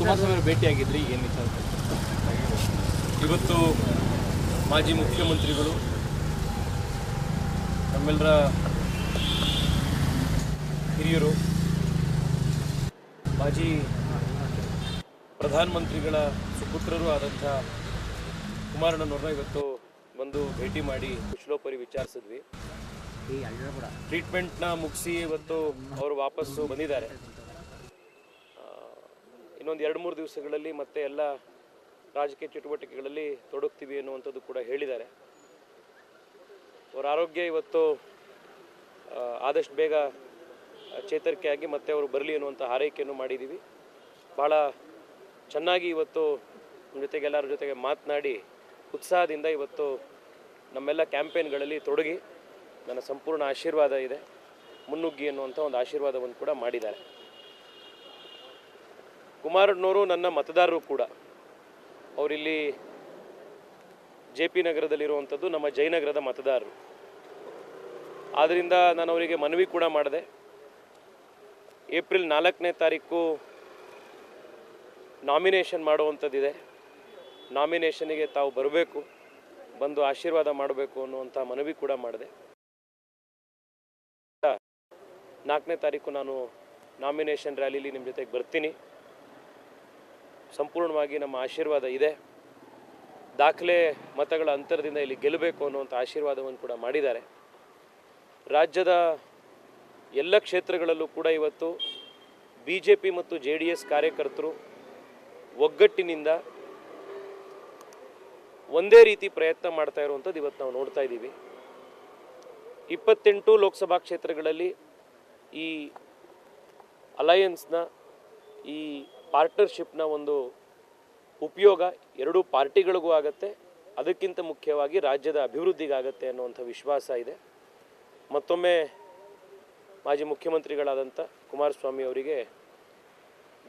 ಕುಮಾರಸ್ವಾಮಿ ಭೇಟಿ ಭೇಟಿಯಾಗಿದ್ರಿ ಏನ್ ವಿಚಾರ? ಇವತ್ತು ಮಾಜಿ ಮುಖ್ಯಮಂತ್ರಿಗಳು ನಮ್ಮೆಲ್ಲರ ಹಿರಿಯರು ಮಾಜಿ ಪ್ರಧಾನಮಂತ್ರಿಗಳ ಸುಪುತ್ರರು ಆದಂಥ ಕುಮಾರಣ್ಣನವ್ರನ್ನ ಇವತ್ತು ಬಂದು ಭೇಟಿ ಮಾಡಿ ಕುಶಲೋಪರಿ ವಿಚಾರಿಸಿದ್ವಿ. ಟ್ರೀಟ್ಮೆಂಟ್ನ ಮುಗಿಸಿ ಇವತ್ತು ಅವರು ವಾಪಸ್ಸು ಬಂದಿದ್ದಾರೆ. ಇನ್ನೊಂದು ಎರಡು ಮೂರು ದಿವಸಗಳಲ್ಲಿ ಮತ್ತೆ ಎಲ್ಲ ರಾಜಕೀಯ ಚಟುವಟಿಕೆಗಳಲ್ಲಿ ತೊಡಗ್ತೀವಿ ಅನ್ನುವಂಥದ್ದು ಕೂಡ ಹೇಳಿದ್ದಾರೆ. ಅವರ ಆರೋಗ್ಯ ಇವತ್ತು ಆದಷ್ಟು ಬೇಗ ಚೇತರಿಕೆಯಾಗಿ ಮತ್ತೆ ಅವರು ಬರಲಿ ಅನ್ನುವಂಥ ಹಾರೈಕೆಯನ್ನು ಮಾಡಿದ್ದೀವಿ. ಭಾಳ ಚೆನ್ನಾಗಿ ಇವತ್ತು ಜೊತೆಗೆ ಎಲ್ಲರ ಜೊತೆಗೆ ಮಾತನಾಡಿ ಉತ್ಸಾಹದಿಂದ ಇವತ್ತು ನಮ್ಮೆಲ್ಲ ಕ್ಯಾಂಪೇನ್ಗಳಲ್ಲಿ ತೊಡಗಿ ನನ್ನ ಸಂಪೂರ್ಣ ಆಶೀರ್ವಾದ ಇದೆ. ಮುನ್ನುಗ್ಗಿ ಅನ್ನುವಂಥ ಒಂದು ಆಶೀರ್ವಾದವನ್ನು ಕೂಡ ಮಾಡಿದ್ದಾರೆ. ಕುಮಾರಣ್ಣವರು ನನ್ನ ಮತದಾರರು ಕೂಡ. ಅವರಿಲ್ಲಿ ಜೆ ಪಿ ನಗರದಲ್ಲಿರುವಂಥದ್ದು ನಮ್ಮ ಜಯನಗರದ ಮತದಾರರು. ಆದ್ದರಿಂದ ನಾನು ಅವರಿಗೆ ಮನವಿ ಕೂಡ ಮಾಡಿದೆ. ಏಪ್ರಿಲ್ ನಾಲ್ಕನೇ ತಾರೀಕು ನಾಮಿನೇಷನ್ ಮಾಡುವಂಥದ್ದಿದೆ. ನಾಮಿನೇಷನಿಗೆ ತಾವು ಬರಬೇಕು, ಬಂದು ಆಶೀರ್ವಾದ ಮಾಡಬೇಕು ಅನ್ನುವಂಥ ಮನವಿ ಕೂಡ ಮಾಡಿದೆ. ನಾಲ್ಕನೇ ತಾರೀಕು ನಾನು ನಾಮಿನೇಷನ್ ರ್ಯಾಲಿಲಿ ನಿಮ್ಮ ಜೊತೆಗೆ ಬರ್ತೀನಿ. ಸಂಪೂರ್ಣವಾಗಿ ನಮ್ಮ ಆಶೀರ್ವಾದ ಇದೆ. ದಾಖಲೆ ಮತಗಳ ಅಂತರದಿಂದ ಇಲ್ಲಿ ಗೆಲ್ಲಬೇಕು ಅನ್ನುವಂಥ ಆಶೀರ್ವಾದವನ್ನು ಕೂಡ ಮಾಡಿದ್ದಾರೆ. ರಾಜ್ಯದ ಎಲ್ಲ ಕ್ಷೇತ್ರಗಳಲ್ಲೂ ಕೂಡ ಇವತ್ತು ಬಿ ಜೆ ಪಿ ಮತ್ತು ಜೆ ಡಿ ಎಸ್ ಕಾರ್ಯಕರ್ತರು ಒಗ್ಗಟ್ಟಿನಿಂದ ಒಂದೇ ರೀತಿ ಪ್ರಯತ್ನ ಮಾಡ್ತಾ ಇರುವಂಥದ್ದು ಇವತ್ತು ನಾವು ನೋಡ್ತಾ ಇದ್ದೀವಿ. ಇಪ್ಪತ್ತೆಂಟು ಲೋಕಸಭಾ ಕ್ಷೇತ್ರಗಳಲ್ಲಿ ಈ ಅಲಯನ್ಸ್ನ ಈ ಪಾರ್ಟ್ನರ್ಶಿಪ್ನ ಒಂದು ಉಪಯೋಗ ಎರಡೂ ಪಾರ್ಟಿಗಳಿಗೂ ಆಗತ್ತೆ. ಅದಕ್ಕಿಂತ ಮುಖ್ಯವಾಗಿ ರಾಜ್ಯದ ಅಭಿವೃದ್ಧಿಗಾಗತ್ತೆ ಅನ್ನುವಂಥ ವಿಶ್ವಾಸ ಇದೆ. ಮತ್ತೊಮ್ಮೆ ಮಾಜಿ ಮುಖ್ಯಮಂತ್ರಿಗಳಾದಂಥ ಕುಮಾರಸ್ವಾಮಿ ಅವರಿಗೆ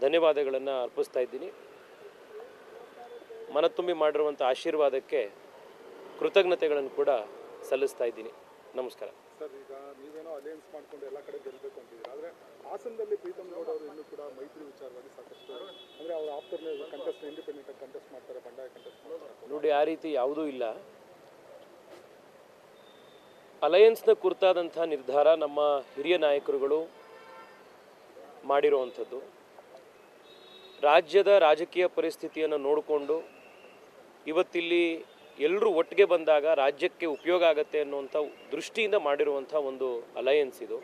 ಧನ್ಯವಾದಗಳನ್ನು ಅರ್ಪಿಸ್ತಾ ಇದ್ದೀನಿ. ಮನತುಂಬಿ ಮಾಡಿರುವಂಥ ಆಶೀರ್ವಾದಕ್ಕೆ ಕೃತಜ್ಞತೆಗಳನ್ನು ಕೂಡ ಸಲ್ಲಿಸ್ತಾ ಇದ್ದೀನಿ. ನಮಸ್ಕಾರ. ಸರ್, ಈಗ ನೀವೇನೋ ಅಲಯನ್ಸ್ ಮಾಡ್ಕೊಂಡು ಎಲ್ಲ ಕಡೆ ಗೆಲ್ಲಬೇಕು ಅಂತಿದ್ದೀರಾ? ಆದರೆ ಹಾಸನದಲ್ಲಿ ಪ್ರೀತಮ್ ಗೌಡ ಅವರು ಇನ್ನೂ ಕೂಡ ಮೈತ್ರಿ ವಿಚಾರವಾಗಿ ನೋಡಿ, ಆ ರೀತಿ ಯಾವುದೂ ಇಲ್ಲ. ಅಲಯನ್ಸ್ನ ಕುರಿತಾದಂಥ ನಿರ್ಧಾರ ನಮ್ಮ ಹಿರಿಯ ನಾಯಕರುಗಳು ಮಾಡಿರುವಂಥದ್ದು. ರಾಜ್ಯದ ರಾಜಕೀಯ ಪರಿಸ್ಥಿತಿಯನ್ನು ನೋಡಿಕೊಂಡು ಇವತ್ತಿಲ್ಲಿ ಎಲ್ಲರೂ ಒಟ್ಟಿಗೆ ಬಂದಾಗ ರಾಜ್ಯಕ್ಕೆ ಉಪಯೋಗ ಆಗತ್ತೆ ಅನ್ನುವಂಥ ದೃಷ್ಟಿಯಿಂದ ಮಾಡಿರುವಂಥ ಒಂದು ಅಲಯನ್ಸ್ ಇದು.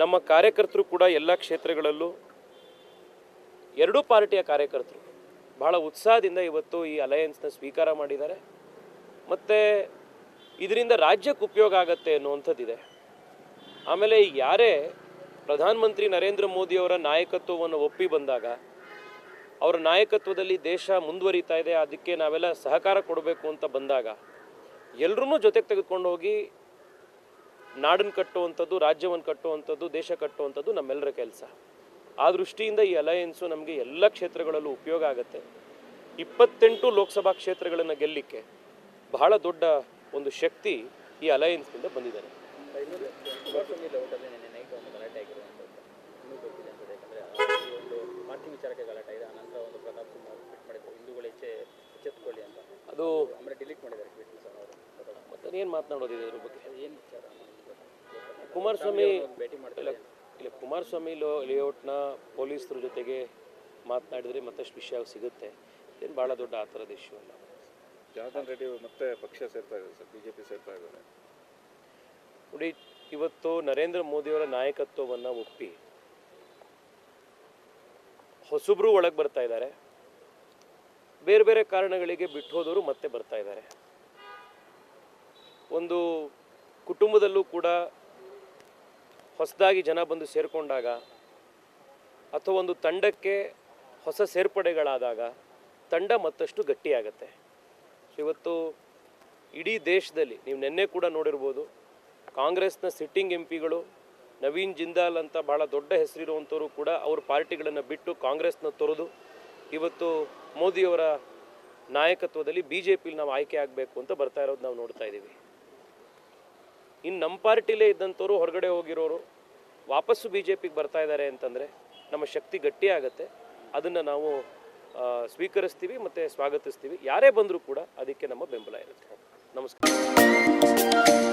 ನಮ್ಮ ಕಾರ್ಯಕರ್ತರು ಕೂಡ ಎಲ್ಲ ಕ್ಷೇತ್ರಗಳಲ್ಲೂ ಎರಡೂ ಪಾರ್ಟಿಯ ಕಾರ್ಯಕರ್ತರು ಬಹಳ ಉತ್ಸಾಹದಿಂದ ಇವತ್ತು ಈ ಅಲಯನ್ಸ್ನ ಸ್ವೀಕಾರ ಮಾಡಿದ್ದಾರೆ. ಮತ್ತು ಇದರಿಂದ ರಾಜ್ಯಕ್ಕೆ ಉಪಯೋಗ ಆಗತ್ತೆ ಅನ್ನುವಂಥದ್ದಿದೆ. ಆಮೇಲೆ ಯಾರೇ ಪ್ರಧಾನಮಂತ್ರಿ ನರೇಂದ್ರ ಮೋದಿಯವರ ನಾಯಕತ್ವವನ್ನು ಒಪ್ಪಿ ಬಂದಾಗ, ಅವರ ನಾಯಕತ್ವದಲ್ಲಿ ದೇಶ ಮುಂದುವರಿತಾ ಇದೆ, ಅದಕ್ಕೆ ನಾವೆಲ್ಲ ಸಹಕಾರ ಕೊಡಬೇಕು ಅಂತ ಬಂದಾಗ ಎಲ್ಲರೂ ಜೊತೆಗೆ ತೆಗೆದುಕೊಂಡು ಹೋಗಿ ನಾಡನ್ನು ಕಟ್ಟುವಂಥದ್ದು, ರಾಜ್ಯವನ್ನು ಕಟ್ಟುವಂಥದ್ದು, ದೇಶ ಕಟ್ಟುವಂಥದ್ದು ನಮ್ಮೆಲ್ಲರ ಕೆಲಸ. ಆ ದೃಷ್ಟಿಯಿಂದ ಈ ಅಲಯನ್ಸು ನಮಗೆ ಎಲ್ಲ ಕ್ಷೇತ್ರಗಳಲ್ಲೂ ಉಪಯೋಗ ಆಗುತ್ತೆ. ಇಪ್ಪತ್ತೆಂಟು ಲೋಕಸಭಾ ಕ್ಷೇತ್ರಗಳನ್ನು ಗೆಲ್ಲಲಿಕ್ಕೆ ಬಹಳ ದೊಡ್ಡ ಒಂದು ಶಕ್ತಿ ಈ ಅಲಯನ್ಸ್ನಿಂದ ಬಂದಿದ್ದಾರೆ ಅದು ಏನು ಮಾತನಾಡೋದಿದೆ ಇದ್ರ ಬಗ್ಗೆ? ಕುಮಾರಸ್ವಾಮಿ ಇಲ್ಲ ಕುಮಾರಸ್ವಾಮಿ ಲೋ ಲೇಔಟ್ನ ಪೊಲೀಸರ ಜೊತೆಗೆ ಮಾತನಾಡಿದರೆ ಮತ್ತಷ್ಟು ವಿಷಯ ಸಿಗುತ್ತೆ. ಏನು ಭಾಳ ದೊಡ್ಡ ಆ ಥರದ ಇಶ್ಯೂ ಅಲ್ಲ. ಜನಾರ್ದನ್ ರೆಡ್ಡಿ ಮತ್ತೆ ಪಕ್ಷ ಸೇರ್ತಾ ಇದ್ದಾರೆ ಸರ್ ಬಿ ಜೆ ಪಿ ಸೇರ್ತಾ ಇದ್ದಾರೆ. ನೋಡಿ ಇವತ್ತು ನರೇಂದ್ರ ಮೋದಿಯವರ ನಾಯಕತ್ವವನ್ನು ಒಪ್ಪಿ ಹೊಸಬ್ರು ಒಳಗೆ ಬರ್ತಾ ಇದ್ದಾರೆ. ಬೇರೆ ಬೇರೆ ಕಾರಣಗಳಿಗೆ ಬಿಟ್ಟು ಹೋದವರು ಮತ್ತೆ ಬರ್ತಾ ಇದ್ದಾರೆ. ಒಂದು ಕುಟುಂಬದಲ್ಲೂ ಕೂಡ ಹೊಸದಾಗಿ ಜನ ಬಂದು ಸೇರಿಕೊಂಡಾಗ ಅಥವಾ ಒಂದು ತಂಡಕ್ಕೆ ಹೊಸ ಸೇರ್ಪಡೆಗಳಾದಾಗ ತಂಡ ಮತ್ತಷ್ಟು ಗಟ್ಟಿಯಾಗತ್ತೆ. ಇವತ್ತು ಇಡೀ ದೇಶದಲ್ಲಿ ನೀವು ನಿನ್ನೆ ಕೂಡ ನೋಡಿರ್ಬೋದು, ಕಾಂಗ್ರೆಸ್ನ ಸಿಟ್ಟಿಂಗ್ ಎಂ ಪಿಗಳು ನವೀನ್ ಜಿಂದಾಲ್ ಅಂತ ಭಾಳ ದೊಡ್ಡ ಹೆಸರಿರುವಂಥವರು ಕೂಡ ಅವ್ರ ಪಾರ್ಟಿಗಳನ್ನು ಬಿಟ್ಟು ಕಾಂಗ್ರೆಸ್ನ ತೊರೆದು ಇವತ್ತು ಮೋದಿಯವರ ನಾಯಕತ್ವದಲ್ಲಿ ಬಿ ಜೆ ಪಿಲಿ ನಾವು ಆಯ್ಕೆ ಆಗಬೇಕು ಅಂತ ಬರ್ತಾ ಇರೋದು ನಾವು ನೋಡ್ತಾ ಇದ್ದೀವಿ. ಇನ್ನು ನಮ್ಮ ಪಾರ್ಟಿಲೇ ಇದ್ದಂಥವ್ರು ಹೊರಗಡೆ ಹೋಗಿರೋರು ವಾಪಸ್ಸು ಬಿ ಜೆ ಪಿಗೆ ಬರ್ತಾ ಇದ್ದಾರೆ ಅಂತಂದರೆ ನಮ್ಮ ಶಕ್ತಿ ಗಟ್ಟಿಯಾಗುತ್ತೆ ಅದನ್ನು ನಾವು ಸ್ವೀಕರಿಸ್ತೀವಿ ಮತ್ತು ಸ್ವಾಗತಿಸ್ತೀವಿ. ಯಾರೇ ಬಂದರೂ ಕೂಡ ಅದಕ್ಕೆ ನಮ್ಮ ಬೆಂಬಲ ಇರುತ್ತೆ. ನಮಸ್ಕಾರ.